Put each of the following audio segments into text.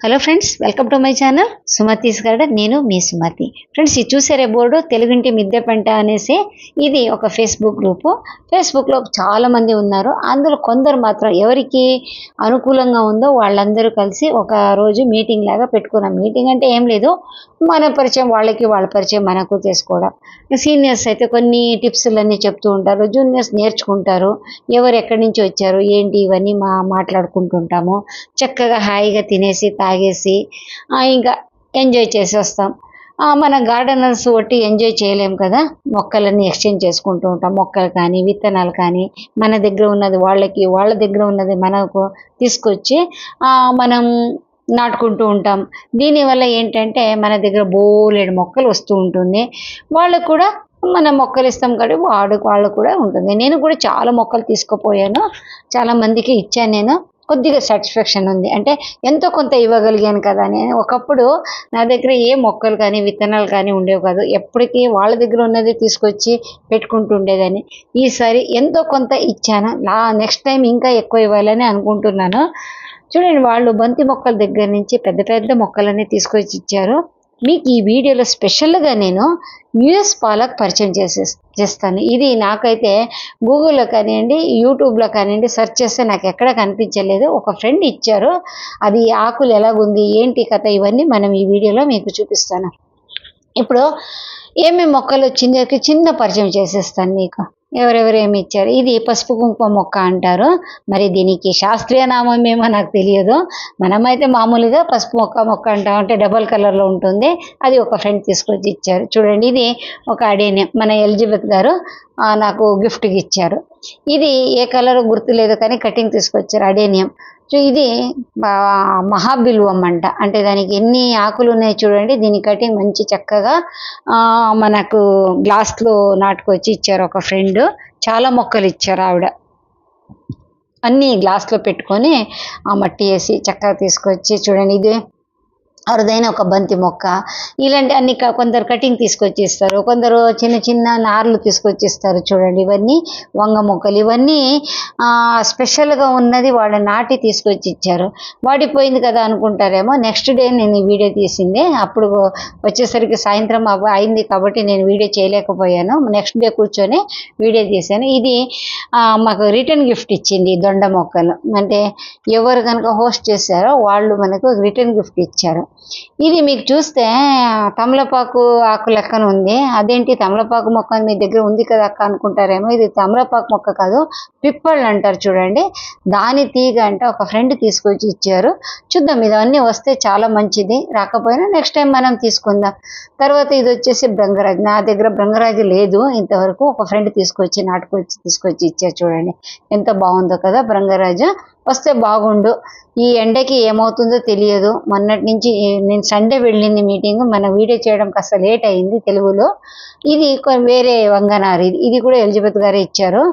Hello friends welcome to my channel Sumathi's garden నేను మీ Sumathi friends ఇది చూసారే బోర్డు తెలుగింటి మిద్దె పంట అనేసి ఇది ఒక ఫేస్బుక్ గ్రూపు ఫేస్బుక్లో చాలామంది ఉన్నారు. అందులో కొందరు మాత్రం ఎవరికి అనుకూలంగా ఉందో వాళ్ళందరూ కలిసి ఒక రోజు మీటింగ్ లాగా పెట్టుకున్నాం. మీటింగ్ అంటే ఏం లేదు మన పరిచయం వాళ్ళకి వాళ్ళ పరిచయం మనకు చేసుకోవడం. సీనియర్స్ అయితే కొన్ని టిప్స్లన్నీ చెప్తూ ఉంటారు జూనియర్స్ నేర్చుకుంటారు ఎవరు ఎక్కడి నుంచి వచ్చారు ఏంటి ఇవన్నీ మా మాట్లాడుకుంటుంటాము చక్కగా హాయిగా తినేసి తాగేసి ఇంకా ఎంజాయ్ చేసి వస్తాం. మన గార్డెనర్స్ ఒట్టి ఎంజాయ్ చేయలేం కదా? మొక్కలన్నీ ఎక్స్చేంజ్ చేసుకుంటూ ఉంటాం. మొక్కలు కానీ విత్తనాలు కానీ మన దగ్గర ఉన్నది వాళ్ళకి వాళ్ళ దగ్గర ఉన్నది మనకు తీసుకొచ్చి మనం నాటుకుంటూ ఉంటాం. దీనివల్ల ఏంటంటే మన దగ్గర బోలెడు మొక్కలు వస్తూ ఉంటుంది. వాళ్ళకు కూడా మన మొక్కలు ఇస్తాం కాబట్టి వాడు వాళ్ళు కూడా ఉంటుంది. నేను కూడా చాలా మొక్కలు తీసుకుపోయాను. చాలా మందికి ఇచ్చాను నేను. కొద్దిగా సాటిస్ఫాక్షన్ ఉంది. అంటే ఎంతో కొంత ఇవ్వగలిగాను కదా అని. ఒకప్పుడు నా దగ్గర ఏ మొక్కలు కానీ విత్తనాలు కానీ ఉండేవి కాదు. ఎప్పటికీ వాళ్ళ దగ్గర ఉన్నది తీసుకొచ్చి పెట్టుకుంటూ ఉండేదని ఈసారి ఎంతో కొంత ఇచ్చాను. నా నెక్స్ట్ టైం ఇంకా ఎక్కువ ఇవ్వాలని అనుకుంటున్నాను. చూడండి వాళ్ళు బంతి మొక్కల దగ్గర నుంచి పెద్ద పెద్ద మొక్కలన్నీ తీసుకొచ్చి ఇచ్చారు. మీకు ఈ వీడియోలో స్పెషల్గా నేను యుఎస్ పాలక్ పరిచయం చేసే చేస్తాను. ఇది నాకైతే గూగుల్లో కానివ్వండి యూట్యూబ్లో కానివ్వండి సెర్చ్ చేస్తే నాకు ఎక్కడ కనిపించలేదు. ఒక ఫ్రెండ్ ఇచ్చారు అది ఆకులు ఎలాగుంది ఏంటి కథ ఇవన్నీ మనం ఈ వీడియోలో మీకు చూపిస్తాను. ఇప్పుడు ఏమేమి మొక్కలు వచ్చిందో చిన్న పరిచయం చేసేస్తాను మీకు. ఎవరెవరు ఏమి ఇచ్చారు? ఇది పసుపు కుంకుమ మొక్క అంటారు. మరి దీనికి శాస్త్రీయ నామం ఏమో నాకు తెలియదు. మనమైతే మామూలుగా పసుపు మొక్క మొక్క అంటాం అంటే డబల్ కలర్లో ఉంటుంది. అది ఒక ఫ్రెండ్ తీసుకొచ్చి ఇచ్చారు. చూడండి ఇది ఒక అడేనియం మన ఎలిజబెత్ గారు నాకు గిఫ్ట్కి ఇచ్చారు. ఇది ఏ కలర్ గుర్తులేదు కానీ కటింగ్ తీసుకొచ్చారు అడేనియం. సో ఇది మహాబిల్వం అంట. అంటే దానికి ఎన్ని ఆకులు ఉన్నాయి చూడండి. దీని కటింగ్ మంచి చక్కగా మనకు గ్లాస్లో నాటుకొచ్చి ఇచ్చారు ఒక ఫ్రెండ్ చాలా మొక్కలు ఇచ్చారు ఆవిడ. అన్నీ గ్లాస్లో పెట్టుకొని ఆ మట్టి వేసి చక్కగా తీసుకొచ్చి చూడండి. ఇది అరుదైన ఒక బంతి మొక్క. ఇలాంటి అన్ని కొందరు కటింగ్ తీసుకొచ్చి ఇస్తారు కొందరు చిన్న చిన్న నార్లు తీసుకొచ్చి ఇస్తారు చూడండి. ఇవన్నీ వంగ మొక్కలు. ఇవన్నీ స్పెషల్గా ఉన్నది వాళ్ళ నాటి తీసుకొచ్చి ఇచ్చారు వాడిపోయింది కదా అనుకుంటారేమో. నెక్స్ట్ డే నేను ఈ వీడియో తీసింది. అప్పుడు వచ్చేసరికి సాయంత్రం అయింది కాబట్టి నేను వీడియో చేయలేకపోయాను. నెక్స్ట్ డే కూర్చొని వీడియో తీశాను. ఇది మాకు రిటర్న్ గిఫ్ట్ ఇచ్చింది దొండ మొక్కలు. అంటే ఎవరు కనుక హోస్ట్ చేశారో వాళ్ళు మనకు రిటర్న్ గిఫ్ట్ ఇచ్చారు. ఇది మీకు చూస్తే తమలపాకు ఆకు లెక్కన ఉంది. అదేంటి? తమలపాకు మొక్క మీ దగ్గర ఉంది కదా అక్క అనుకుంటారేమో. ఇది తమలపాకు మొక్క కాదు పిప్పళ్ళు అంటారు చూడండి. దాని తీగ అంటే ఒక ఫ్రెండ్ తీసుకొచ్చి ఇచ్చారు. చూద్దాం ఇవన్నీ వస్తే చాలా మంచిది. రాకపోయినా నెక్స్ట్ టైం మనం తీసుకుందాం. తర్వాత ఇది వచ్చేసి భృంగరాజు నా దగ్గర భృంగరాజు లేదు ఇంతవరకు. ఒక ఫ్రెండ్ తీసుకొచ్చి నాటుకొచ్చి తీసుకొచ్చి ఇచ్చారు చూడండి. ఎంత బాగుందో కదా భ్రంగరాజు వస్తే బాగుండు. ఈ ఎండకి ఏమవుతుందో తెలియదు. మొన్నటి నుంచి నేను సండే వెళ్ళింది మీటింగ్. మన వీడియో చేయడం కాస్త లేట్ అయింది తెలుగులో. ఇది వేరే వంగనారు. ఇది ఇది కూడా ఎలిజబెత్ గారే ఇచ్చారు.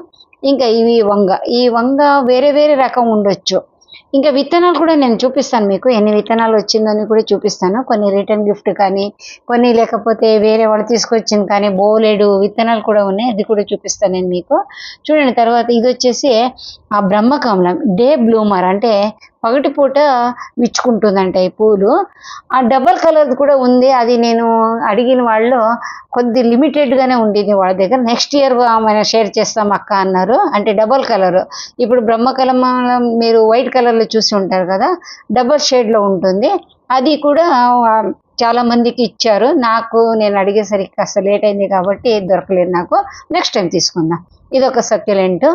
ఇంకా ఇవి వంగ. ఈ వంగ వేరే వేరే రకం ఉండొచ్చు. ఇంకా విత్తనాలు కూడా నేను చూపిస్తాను మీకు. ఎన్ని విత్తనాలు వచ్చిందని కూడా చూపిస్తాను. కొన్ని రిటర్న్ గిఫ్ట్ కానీ కొన్ని లేకపోతే వేరే వాళ్ళు తీసుకొచ్చింది కానీ బోలెడు విత్తనాలు కూడా ఉన్నాయి. అది కూడా చూపిస్తాను నేను మీకు. చూడండి తర్వాత ఇది వచ్చేసి ఆ బ్రహ్మకమలం. డే బ్లూమర్ అంటే పగటి పూట విచ్చుకుంటుందంట ఈ పూలు. ఆ డబల్ కలర్ కూడా ఉంది. అది నేను అడిగిన వాళ్ళు కొద్ది లిమిటెడ్గానే ఉండేది వాళ్ళ దగ్గర. నెక్స్ట్ ఇయర్ మనం షేర్ చేస్తాం అక్క అన్నారు. అంటే డబల్ కలర్. ఇప్పుడు బ్రహ్మకమలం మీరు వైట్ కలర్లో చూసి ఉంటారు కదా డబల్ షేడ్లో ఉంటుంది. అది కూడా చాలా మందికి ఇచ్చారు. నాకు నేను అడిగేసరికి కాస్త లేట్ అయింది కాబట్టి దొరకలేదు నాకు. నెక్స్ట్ టైం తీసుకుందాం. ఇది ఒక సక్యులెంట్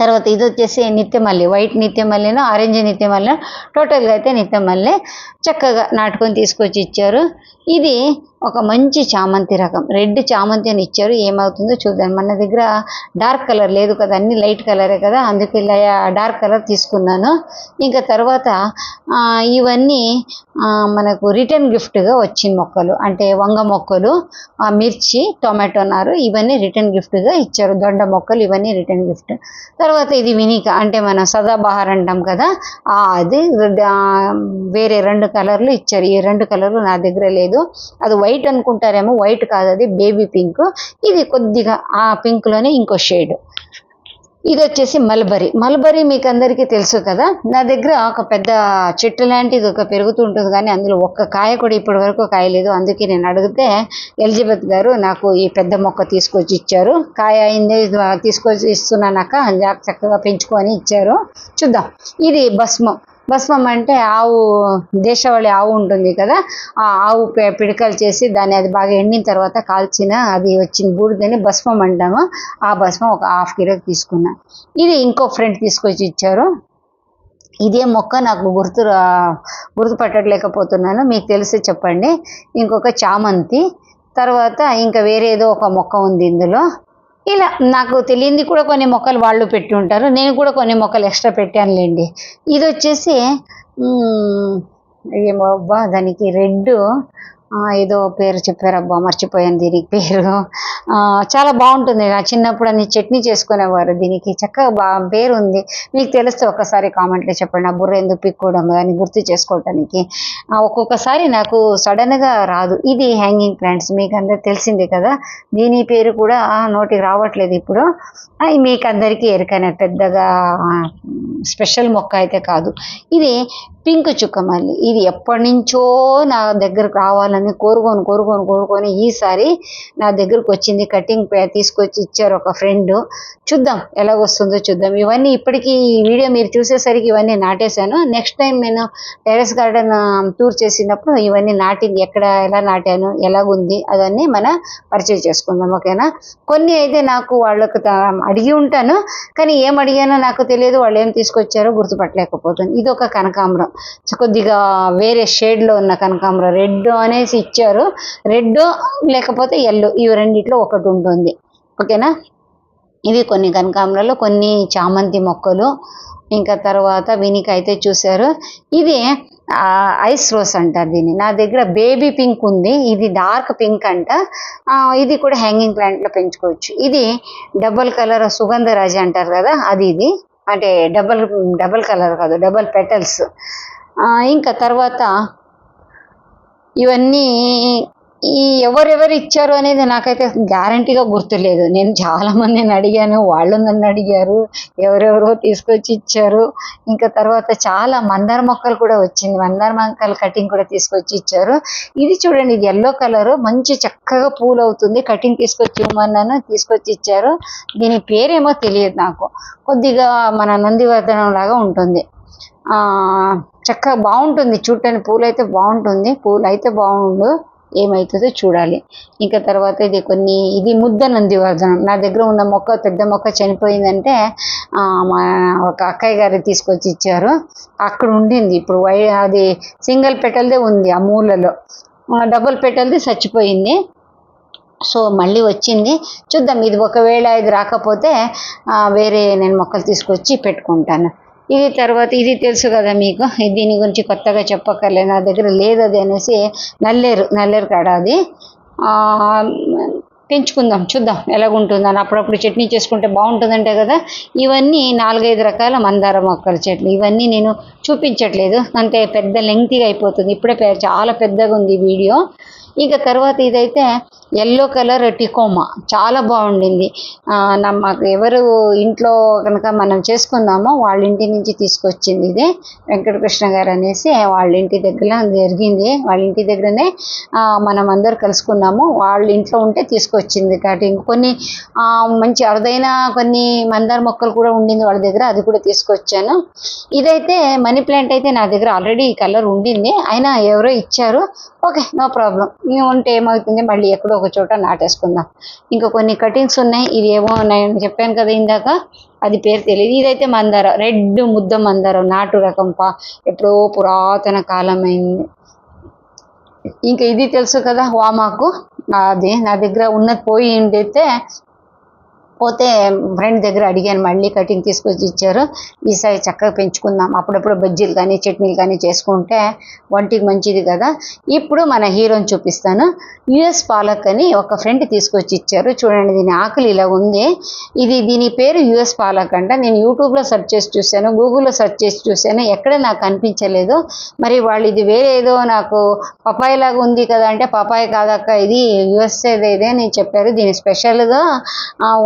తర్వాత ఇది వచ్చేసి నిత్యమల్లి వైట్ నిత్యమల్లిను ఆరెంజ్ నిత్యమల్లి టోటల్గా అయితే నిత్యమల్లి చక్కగా నాటుకొని తీసుకొచ్చి ఇచ్చారు. ఇది ఒక మంచి చామంతి రకం. రెడ్ చామంతి అని ఇచ్చారు. ఏమవుతుందో చూద్దాం. మన దగ్గర డార్క్ కలర్ లేదు కదా. అన్ని లైట్ కలరే కదా. అందుకే ఇలా డార్క్ కలర్ తీసుకున్నాను. ఇంకా తర్వాత ఇవన్నీ మనకు రిటర్న్ గిఫ్ట్గా వచ్చిన మొక్కలు. అంటే వంగ మొక్కలు మిర్చి టొమాటో నారు ఇవన్నీ రిటర్న్ గిఫ్ట్గా ఇచ్చారు. దొండ మొక్కలు ఇవన్నీ రిటర్న్ గిఫ్ట్. తర్వాత ఇది వినిక అంటే మనం సదాబహార్ అంటాం కదా. అది వేరే రెండు కలర్లు ఇచ్చారు. ఈ రెండు కలర్లు నా దగ్గర లేదు. అది వైట్ వైట్ అనుకుంటారేమో వైట్ కాదు అది బేబీ పింక్. ఇది కొద్దిగా ఆ పింక్లోనే ఇంకో షేడ్. ఇది వచ్చేసి మల్బరీ. మల్బరీ మీకు అందరికీ తెలుసు కదా? నా దగ్గర ఒక పెద్ద చెట్టు లాంటిది ఒక పెరుగుతూ ఉంటుంది కానీ అందులో ఒక్క కాయ కూడా ఇప్పటి వరకు కాయలేదు. అందుకే నేను అడిగితే ఎలిజబెత్ గారు నాకు ఈ పెద్ద మొక్క తీసుకొచ్చి ఇచ్చారు. కాయ అయింది తీసుకొచ్చి ఇస్తున్నానక్క చక్కగా పెంచుకొని ఇచ్చారు. చూద్దాం. ఇది భస్మం. భస్మం అంటే ఆవు దేశవాళి ఆవు ఉంటుంది కదా ఆ ఆవు పిడకలు చేసి దాన్ని అది బాగా ఎండిన తర్వాత కాల్చిన అది వచ్చిన బూడిదని భస్మం అంటాము. ఆ భస్మం ఒక హాఫ్ కిలోకి తీసుకున్నా. ఇది ఇంకో ఫ్రెండ్ తీసుకొచ్చి ఇచ్చారు. ఇదే మొక్క నాకు గుర్తు గుర్తుపట్టలేకపోతున్నాను మీకు తెలిసి చెప్పండి. ఇంకొక చామంతి తర్వాత ఇంకా వేరేదో ఒక మొక్క ఉంది ఇందులో. ఇలా నాకు తెలియంది కూడా కొన్ని మొక్కలు వాళ్ళు పెట్టి ఉంటారు. నేను కూడా కొన్ని మొక్కలు ఎక్స్ట్రా పెట్టానులేండి. ఇది వచ్చేసి ఏమో అబ్బా దానికి రెడ్ ఏదో పేరు చెప్పారబ్బా మర్చిపోయాను దీనికి పేరు. చాలా బాగుంటుంది. నా చిన్నప్పుడు అన్ని చట్నీ చేసుకునేవారు దీనికి. చక్కగా బా పేరు ఉంది. మీకు తెలిస్తే ఒక్కసారి కామెంట్లో చెప్పండి. నా బుర్ర ఎందుకు పిక్కోవడం దాన్ని గుర్తు చేసుకోవటానికి. ఒక్కొక్కసారి నాకు సడన్గా రాదు. ఇది హ్యాంగింగ్ ప్లాంట్స్ మీకు అందరు తెలిసిందే కదా. దీని పేరు కూడా నోటికి రావట్లేదు ఇప్పుడు. అవి మీకు అందరికీ ఎరకనే పెద్దగా స్పెషల్ మొక్క అయితే కాదు. ఇది పింక్ చుక్కమల్లి ఇది ఎప్పటి నుంచో నా దగ్గరకు రావాలని కోరుకొని కోరుకొని కోరుకొని ఈసారి నా దగ్గరకు వచ్చింది కటింగ్ తీసుకొచ్చి ఇచ్చారు ఒక ఫ్రెండ్. చూద్దాం ఎలా వస్తుందో చూద్దాం. ఇవన్నీ ఇప్పటికీ ఈ వీడియో మీరు చూసేసరికి ఇవన్నీ నాటేశాను. నెక్స్ట్ టైం నేను టెరెస్ గార్డెన్ టూర్ చేసినప్పుడు ఇవన్నీ నాటింది. ఎక్కడ ఎలా నాటాను ఎలాగుంది అవన్నీ మన పరిచయం చేసుకుందాం ఓకేనా? కొన్ని అయితే నాకు వాళ్ళకు అడిగి ఉంటాను. కానీ ఏం అడిగానో నాకు తెలియదు. వాళ్ళు ఏం తీసుకొచ్చారో గుర్తుపట్టలేకపోతుంది. ఇది ఒక కనకాంబరం. కొద్దిగా వేరే షేడ్లో ఉన్న కనకాంబరం. రెడ్ అనేసి ఇచ్చారు. రెడ్ లేకపోతే ఎల్లో ఇవి రెండిట్లో ఒకటి ఉంటుంది. ఓకేనా? ఇవి కొన్ని కనకాంబరాలు కొన్ని చామంతి మొక్కలు. ఇంకా తర్వాత వినికి అయితే చూశారు. ఇది ఐస్ రోస్ అంటారు దీన్ని. నా దగ్గర బేబీ పింక్ ఉంది. ఇది డార్క్ పింక్ అంట. ఇది కూడా హ్యాంగింగ్ ప్లాంట్లో పెంచుకోవచ్చు. ఇది డబల్ కలర్ సుగంధరాజ అంటారు కదా అది ఇది. అంటే డబల్ డబల్ కలర్ కాదు డబల్ పెటల్స్. ఇంకా తర్వాత ఇవన్నీ ఈ ఎవరెవరు ఇచ్చారు అనేది నాకైతే గ్యారంటీగా గుర్తులేదు. నేను చాలా మందిని అడిగాను వాళ్ళు నన్ను అడిగారు ఎవరెవరో తీసుకొచ్చి ఇచ్చారు. ఇంకా తర్వాత చాలా మందార మొక్కలు కూడా వచ్చింది. మందార మొక్కలు కటింగ్ కూడా తీసుకొచ్చి ఇచ్చారు. ఇది చూడండి ఇది ఎల్లో కలర్ మంచి చక్కగా పూలు అవుతుంది. కటింగ్ తీసుకొచ్చి ఇవ్వమన్నాను తీసుకొచ్చి ఇచ్చారు. దీని పేరేమో తెలియదు నాకు. కొద్దిగా మన నందివర్ధనం లాగా ఉంటుంది. చక్కగా బాగుంటుంది. చూడటానికి పూలు అయితే బాగుంటుంది. పూలు అయితే బాగుండు. ఏమవుతుందో చూడాలి. ఇంకా తర్వాత ఇది కొన్ని ఇది ముద్ద నందివర్ధనం నా దగ్గర ఉన్న మొక్క పెద్ద మొక్క చనిపోయిందంటే మా ఒక అక్కయ్య గారు తీసుకొచ్చి ఇచ్చారు. అక్కడ ఉండింది. ఇప్పుడు వై అది సింగిల్ పెటల్దే ఉంది ఆ మూలలో. డబుల్ పెటల్ది చచ్చిపోయింది. సో మళ్ళీ వచ్చింది. చూద్దాం. ఇది ఒకవేళ ఇది రాకపోతే వేరే నేను మొక్కలు తీసుకొచ్చి పెట్టుకుంటాను. ఇది తర్వాత ఇది తెలుసు కదా మీకు. దీని గురించి కొత్తగా చెప్పక్కర్లేదు నా దగ్గర లేదు అది అనేసి నల్లేరు నల్లేరు కాడ అది. పెంచుకుందాం చూద్దాం ఎలాగుంటుందని అప్పుడప్పుడు చట్నీ చేసుకుంటే బాగుంటుందంటే కదా ఇవన్నీ నాలుగైదు రకాల మందార మొక్కల చెట్లు. ఇవన్నీ నేను చూపించట్లేదు. అంటే పెద్ద లెంగ్తీగా అయిపోతుంది. ఇప్పుడే చాలా పెద్దగా ఉంది ఈ వీడియో. ఇక తర్వాత ఇదైతే ఎల్లో కలర్ టికోమా. చాలా బాగుండింది. నా- మాకు ఎవరు ఇంట్లో కనుక మనం చేసుకుందామో వాళ్ళ ఇంటి నుంచి తీసుకొచ్చింది ఇది. వెంకటకృష్ణ గారు అనేసి వాళ్ళ ఇంటి దగ్గర జరిగింది. వాళ్ళ ఇంటి దగ్గరనే మనం అందరు కలుసుకున్నాము. వాళ్ళ ఇంట్లో ఉంటే తీసుకొచ్చింది. కాబట్టి ఇంకొన్ని మంచి అరుదైన కొన్ని మందార మొక్కలు కూడా ఉండింది వాళ్ళ దగ్గర. అది కూడా తీసుకొచ్చాను. ఇదైతే మనీ ప్లాంట్ అయితే నా దగ్గర ఆల్రెడీ ఈ కలర్ ఉండింది. అయినా ఎవరో ఇచ్చారు. Okay no problem. ఉంటే ఏమవుతుంది? మళ్ళీ ఎక్కడో ఒక చోట నాటేసుకుందాం. ఇంకా కొన్ని కటింగ్స్ ఉన్నాయి ఇది ఏమో నేను చెప్పాను కదా ఇందాక. అది పేరు తెలియదు. ఇదైతే మందారం రెడ్ ముద్ద మందారం నాటు రకం పా ఎప్పుడో పురాతన కాలమైంది. ఇంకా ఇది తెలుసు కదా వామాకు అది నా దగ్గర ఉన్నది పోయి ఉండైతే పోతే ఫ్రెండ్ దగ్గర అడిగాను మళ్ళీ కటింగ్ తీసుకొచ్చి ఇచ్చారు. ఈసారి చక్కగా పెంచుకుందాం. అప్పుడప్పుడు బజ్జీలు కానీ చట్నీలు కానీ చేసుకుంటే వంటికి మంచిది కదా. ఇప్పుడు మన హీరోని చూపిస్తాను. యుఎస్ పాలక్ అని ఒక ఫ్రెండ్ తీసుకొచ్చి ఇచ్చారు. చూడండి దీని ఆకులు ఇలా ఉంది. ఇది దీని పేరు యుఎస్ పాలక్ అంట. నేను యూట్యూబ్లో సెర్చ్ చేసి చూశాను గూగుల్లో సెర్చ్ చేసి చూశాను. ఎక్కడ నాకు అనిపించలేదు. మరి వాళ్ళు ఇది వేరే ఏదో నాకు పపాయి లాగా ఉంది కదా అంటే పపాయ కాదక్క ఇది యుఎస్ఏ ఇదే అని చెప్పారు. దీని స్పెషల్గా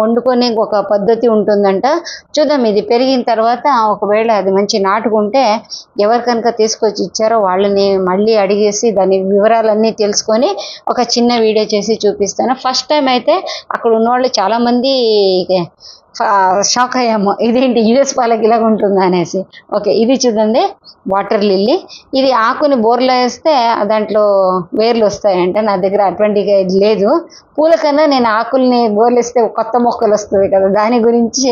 వండు నాటుకొని ఒక పద్ధతి ఉంటుందంట. చూద్దాం ఇది పెరిగిన తర్వాత ఒకవేళ అది మంచి నాటుకుంటే ఎవరు కనుక తీసుకొచ్చి ఇచ్చారో వాళ్ళని మళ్ళీ అడిగేసి దాని వివరాలన్నీ తెలుసుకొని ఒక చిన్న వీడియో చేసి చూపిస్తాను. ఫస్ట్ టైం అయితే అక్కడ ఉన్నవాళ్ళు చాలామంది షాక్ అయ్యాము ఇదేంటి యుఎస్ వాళ్ళకి ఇలాగ ఉంటుందా అనేసి. ఓకే ఇది చూడండి వాటర్ లిల్లీ. ఇది ఆకుని బోర్లో వేస్తే దాంట్లో వేర్లు వస్తాయంటే నా దగ్గర అటువంటిగా ఇది లేదు. పూల కన్నా నేను ఆకుల్ని బోర్లు వేస్తే కొత్త మొక్కలు వస్తుంది కదా దాని గురించి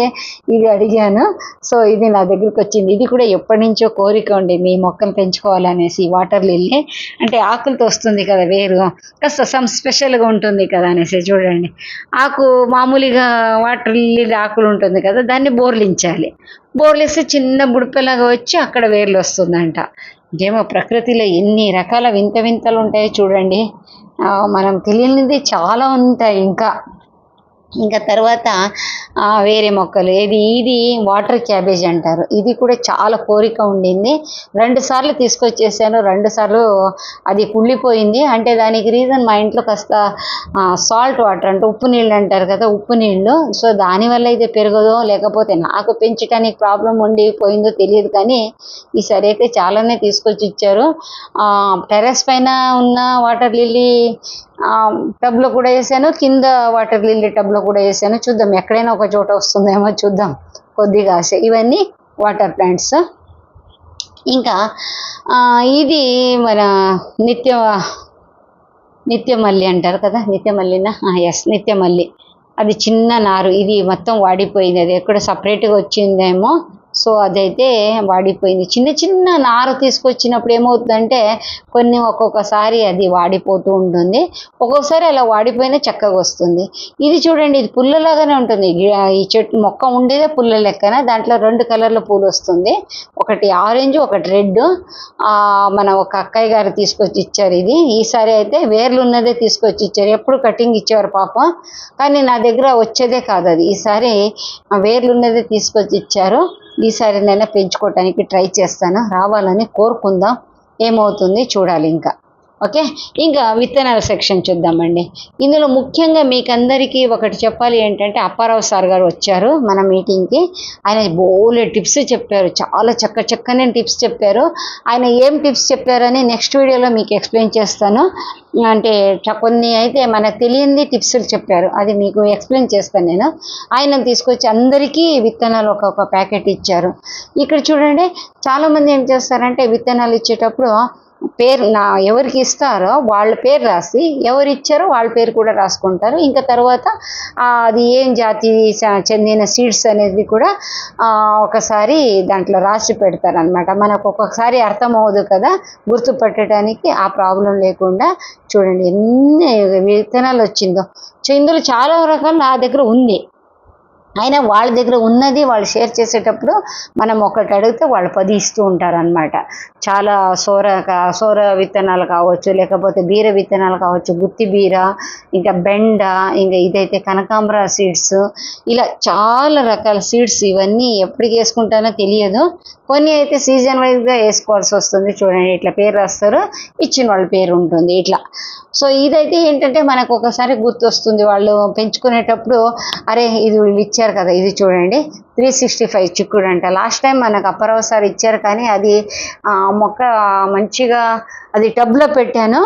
ఇది అడిగాను. సో ఇది నా దగ్గరికి వచ్చింది. ఇది కూడా ఎప్పటి నుంచో కోరిక ఉండి మీ మొక్కలు పెంచుకోవాలనేసి వాటర్ లిల్లీ. అంటే ఆకులతో వస్తుంది కదా వేరు. కాస్త సమ్ స్పెషల్గా ఉంటుంది కదా అనేసి చూడండి. ఆకు మామూలుగా వాటర్ లిల్లీ ఆకు ఆకులు ఉంటుంది కదా దాన్ని బోర్లించాలి. బోర్లిస్తే చిన్న బుడిపలాగా వచ్చి అక్కడ వేర్లు వస్తుందంట. ఏమో ప్రకృతిలో ఎన్ని రకాల వింత వింతలు ఉంటాయో చూడండి. మనం తెలియనిది చాలా ఉంటాయి ఇంకా. ఇంకా తర్వాత వేరే మొక్కలు ఇది ఇది వాటర్ క్యాబేజ్ అంటారు. ఇది కూడా చాలా కోరిక ఉండింది. రెండు సార్లు తీసుకొచ్చేసాను రెండు సార్లు అది కుళ్ళిపోయింది. అంటే దానికి రీజన్ మా ఇంట్లో కాస్త సాల్ట్ వాటర్ అంటే ఉప్పు నీళ్ళు అంటారు కదా ఉప్పు నీళ్ళు. సో దానివల్ల ఇది పెరగదో లేకపోతే నాకు పెంచడానికి ప్రాబ్లం ఉండి పోయిందో తెలియదు కానీ ఈసారి అయితే చాలానే తీసుకొచ్చి ఇచ్చారు. టెర్రస్ పైన ఉన్న వాటర్ లిల్లీ టబ్లో కూడా వేసాను. కింద వాటర్ లిల్లీ టబ్లో కూడా వేసాను. చూద్దాం ఎక్కడైనా ఒక చోట వస్తుందేమో చూద్దాం. కొద్దిగా ఆశ. ఇవన్నీ వాటర్ ప్లాంట్స్. ఇంకా ఇది మన నిత్య నిత్యమల్లి అంటారు కదా? నిత్యమల్లినా? ఎస్ నిత్యమల్లి. అది చిన్న నారు. ఇది మొత్తం వాడిపోయింది. అది ఎక్కడ సపరేట్గా వచ్చిందేమో సో అదైతే వాడిపోయింది. చిన్న చిన్న నారు తీసుకొచ్చినప్పుడు ఏమవుతుందంటే కొన్ని ఒక్కొక్కసారి అది వాడిపోతూ ఉంటుంది. ఒక్కొక్కసారి అలా వాడిపోయినా చక్కగా వస్తుంది. ఇది చూడండి ఇది పుల్లలాగానే ఉంటుంది. ఈ చెట్టు మొక్క ఉండేదే పుల్ల లెక్కన. దాంట్లో రెండు కలర్ల పూలు వస్తుంది. ఒకటి ఆరెంజ్ ఒకటి రెడ్. మన ఒక అక్కయ్య గారు తీసుకొచ్చి ఇచ్చారు ఇది. ఈసారి అయితే వేర్లు ఉన్నదే తీసుకొచ్చి ఇచ్చారు. ఎప్పుడు కటింగ్ ఇచ్చేవారు పాప. కానీ నా దగ్గర వచ్చేదే కాదు అది. ఈసారి వేర్లు ఉన్నదే తీసుకొచ్చి ఇచ్చారు. ఈసారి నేను పెంచుకోవటానికి ట్రై చేస్తాను. రావాలని కోరుకుందాం. ఏమవుతుంది చూడాలి ఇంకా. ఓకే? ఇంకా విత్తనాల సెక్షన్ చూద్దామండి. ఇందులో ముఖ్యంగా మీకు అందరికీ ఒకటి చెప్పాలి ఏంటంటే అప్పారావు సార్ గారు వచ్చారు మన మీటింగ్కి. ఆయన బోలే టిప్స్ చెప్పారు. చాలా చక్క చక్కని టిప్స్ చెప్పారు. ఆయన ఏం టిప్స్ చెప్పారని నెక్స్ట్ వీడియోలో మీకు ఎక్స్ప్లెయిన్ చేస్తాను. అంటే కొన్ని అయితే మనకు తెలియంది టిప్స్ చెప్పారు. అది మీకు ఎక్స్ప్లెయిన్ చేస్తాను నేను. ఆయన తీసుకొచ్చి అందరికీ విత్తనాలు ఒక్కొక్క ప్యాకెట్ ఇచ్చారు. ఇక్కడ చూడండి చాలామంది ఏం చేస్తారంటే విత్తనాలు ఇచ్చేటప్పుడు పేరు నా ఎవరికి ఇస్తారో వాళ్ళ పేరు రాసి ఎవరు ఇచ్చారో వాళ్ళ పేరు కూడా రాసుకుంటారు. ఇంకా తర్వాత అది ఏం జాతి చెందిన సీడ్స్ అనేది కూడా ఒకసారి దాంట్లో రాసి పెడతారనమాట మనకు ఒక్కొక్కసారి అర్థం అవ్వదు కదా గుర్తుపట్టడానికి ఆ ప్రాబ్లం లేకుండా చూడండి ఎన్ని విత్తనాలు వచ్చిందో. సో ఇందులో చాలా రకాలు నా దగ్గర ఉంది అయినా వాళ్ళ దగ్గర ఉన్నది వాళ్ళు షేర్ చేసేటప్పుడు మనం ఒకటి అడిగితే వాళ్ళు పది ఇస్తూ ఉంటారనమాట చాలా సోర సోర విత్తనాలు కావచ్చు లేకపోతే బీర విత్తనాలు కావచ్చు గుత్తి బీర ఇంకా బెండ ఇంకా ఇదైతే కనకాంబర సీడ్స్ ఇలా చాలా రకాల సీడ్స్ ఇవన్నీ ఎప్పటికి వేసుకుంటానో తెలియదు. కొన్ని అయితే సీజన్ వైజ్గా వేసుకోవాల్సి వస్తుంది. చూడండి ఇట్లా పేరు రాస్తారు. ఇచ్చిన వాళ్ళ పేరు ఉంటుంది. ఇట్లా. సో ఇదైతే ఏంటంటే మనకు ఒకసారి గుర్తొస్తుంది. వాళ్ళు పెంచుకునేటప్పుడు అరే ఇది వీళ్ళు ఇచ్చారు కదా ఇది చూడండి. త్రీ సిక్స్టీ ఫైవ్ చిక్కుడు అంట లాస్ట్ టైం మనకు అప్పరవ సార్ ఇచ్చారు కానీ అది మొక్క మంచిగా అది టబ్లో పెట్టాను.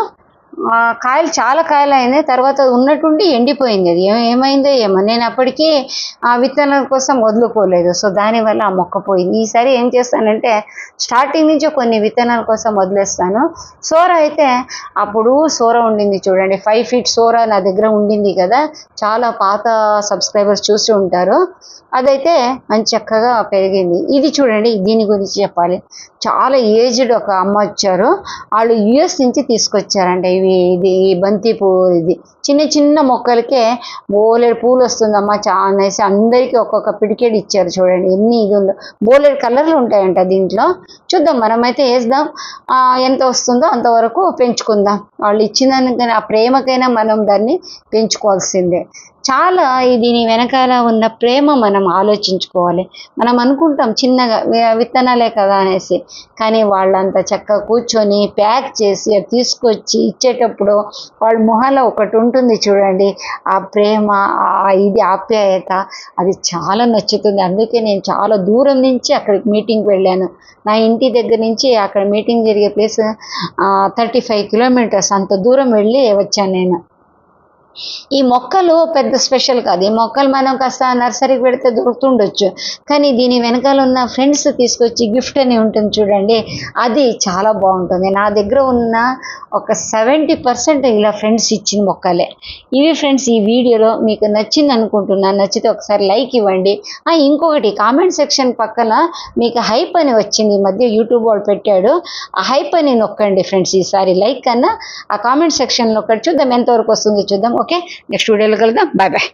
కాయలు చాలా కాయలు అయినాయి తర్వాత ఉన్నట్టుండి ఎండిపోయింది అది. ఏం- ఏమైందో ఏమో. నేను అప్పటికీ ఆ విత్తనాల కోసం వదులుకోలేదు. సో దానివల్ల ఆ మొక్క పోయింది. ఈసారి ఏం చేస్తానంటే స్టార్టింగ్ నుంచి కొన్ని విత్తనాల కోసం వదిలేస్తాను. సోర అయితే అప్పుడు సోర ఉండింది చూడండి. ఫైవ్ ఫీట్ సోర నా దగ్గర ఉండింది కదా. చాలా పాత సబ్స్క్రైబర్స్ చూసి ఉంటారు. అదైతే మంచి చక్కగా పెరిగింది. ఇది చూడండి దీని గురించి చెప్పాలి. చాలా ఏజ్డ్ ఒక అమ్మ వచ్చారు. వాళ్ళు యుఎస్ నుంచి తీసుకొచ్చారంట ఇవి ఇది ఈ బంతి పువ్వు ఇది. చిన్న చిన్న మొక్కలకే బోలెడు పూలు వస్తుందమ్మా. చాలా అనేసి అందరికీ ఒక్కొక్క పిడికేడు ఇచ్చారు చూడండి. ఎన్ని ఇది ఉందో. బోలెడు కలర్లు ఉంటాయంట దీంట్లో. చూద్దాం మనమైతే వేద్దాం. ఎంత వస్తుందో అంతవరకు పెంచుకుందాం. వాళ్ళు ఇచ్చిన దానికైనా ఆ ప్రేమకైనా మనం దాన్ని పెంచుకోవాల్సిందే. చాలా దీని వెనకాల ఉన్న ప్రేమ మనం ఆలోచించుకోవాలి. మనం అనుకుంటాం చిన్నగా విత్తనాలే కదా అనేసి. కానీ వాళ్ళంత చక్కగా కూర్చొని ప్యాక్ చేసి అది తీసుకొచ్చి ఇచ్చేటప్పుడు వాళ్ళ మొహంలో ఒకటి ఉంటుంది చూడండి. ఆ ప్రేమ ఆ ఇది ఆప్యాయత అది చాలా నచ్చుతుంది. అందుకే నేను చాలా దూరం నుంచి అక్కడికి మీటింగ్కి వెళ్ళాను. నా ఇంటి దగ్గర నుంచి అక్కడ మీటింగ్ జరిగే ప్లేస్ థర్టీ ఫైవ్ కిలోమీటర్స్ అంత దూరం వెళ్ళి వచ్చాను నేను. ఈ మొక్కలు పెద్ద స్పెషల్ కాదు. ఈ మొక్కలు మనం కాస్త నర్సరీకి పెడితే దొరుకుతుండొచ్చు. కానీ దీని వెనకాల ఉన్న ఫ్రెండ్స్ తీసుకొచ్చి గిఫ్ట్ అని ఉంటుంది చూడండి. అది చాలా బాగుంటుంది. నా దగ్గర ఉన్న ఒక సెవెంటీ పర్సెంట్ ఇలా ఫ్రెండ్స్ ఇచ్చిన మొక్కలే. ఇవి ఫ్రెండ్స్ ఈ వీడియోలో మీకు నచ్చింది అనుకుంటున్నాను నచ్చితే ఒకసారి లైక్ ఇవ్వండి. ఇంకొకటి కామెంట్ సెక్షన్ పక్కన మీకు హైప్ అని వచ్చింది. ఈ మధ్య యూట్యూబ్ వాడు పెట్టాడు. ఆ హైప్ అని నొక్కండి ఫ్రెండ్స్. ఈసారి లైక్ కన్నా ఆ కామెంట్ సెక్షన్లో ఒకటి చూద్దాం. ఎంతవరకు వస్తుందో చూద్దాం. ఓకే నెక్స్ట్ వీడియోలో కలుద్దాం బాయ్ బాయ్